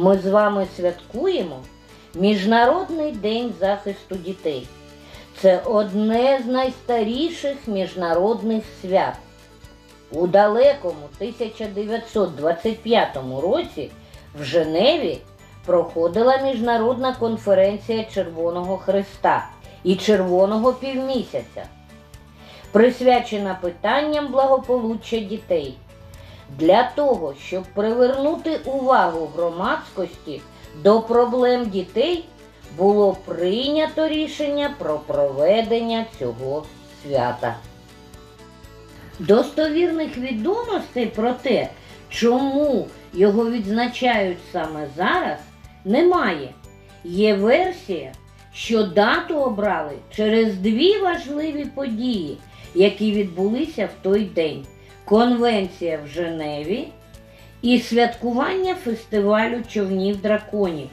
ми з вами святкуємо Міжнародний день захисту дітей. Це одне з найстаріших міжнародних свят. У далекому 1925 році в Женеві проходила міжнародна конференція Червоного Христа і Червоного півмісяця, присвячена питанням благополуччя дітей. Для того, щоб привернути увагу громадськості до проблем дітей, було прийнято рішення про проведення цього свята. Достовірних відомостей про те, чому його відзначають саме зараз, немає. Є версія, що дату обрали через дві важливі події, які відбулися в той день: Конвенція в Женеві і святкування фестивалю човнів драконів.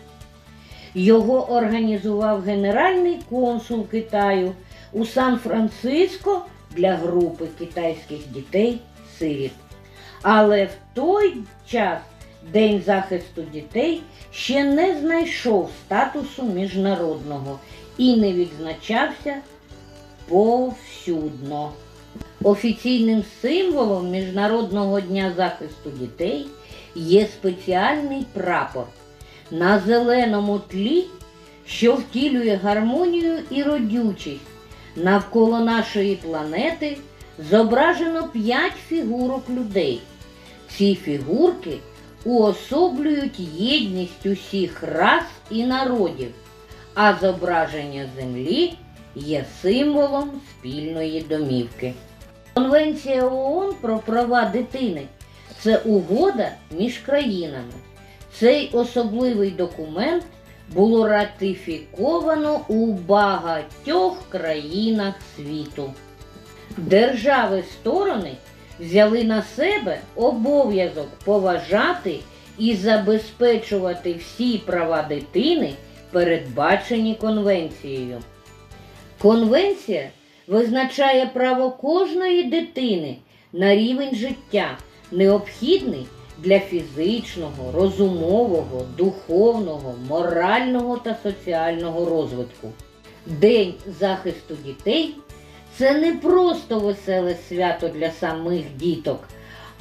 Його організував генеральний консул Китаю у Сан-Франциско для групи китайських дітей сиріт. Але в той час День захисту дітей ще не знайшов статусу міжнародного і не відзначався повсюдно. Офіційним символом Міжнародного дня захисту дітей є спеціальний прапор на зеленому тлі, що втілює гармонію і родючість. Навколо нашої планети зображено п'ять фігурок людей. Ці фігурки уособлюють єдність усіх рас і народів, а зображення Землі є символом спільної домівки. Конвенція ООН про права дитини це угода між країнами. Цей особливий документ було ратифіковано у багатьох країнах світу. Держави сторони взяли на себе обов'язок поважати і забезпечувати всі права дитини, передбачені конвенцією. Конвенція визначає право кожної дитини на рівень життя, необхідний для фізичного, розумового, духовного, морального та соціального розвитку. День захисту дітей це не просто веселе свято для самих діток,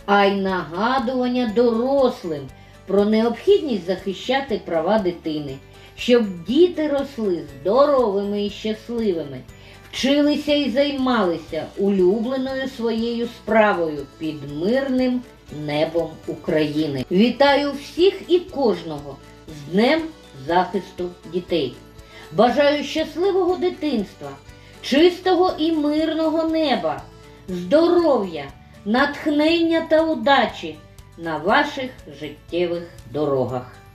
а й нагадування дорослим про необхідність захищати права дитини, щоб діти росли здоровими і щасливими, вчилися і займалися улюбленою своєю справою під мирним небом України. Вітаю всіх і кожного з Днем захисту дітей. Бажаю щасливого дитинства, чистого і мирного неба, здоров'я, натхнення та удачі на ваших життєвих дорогах.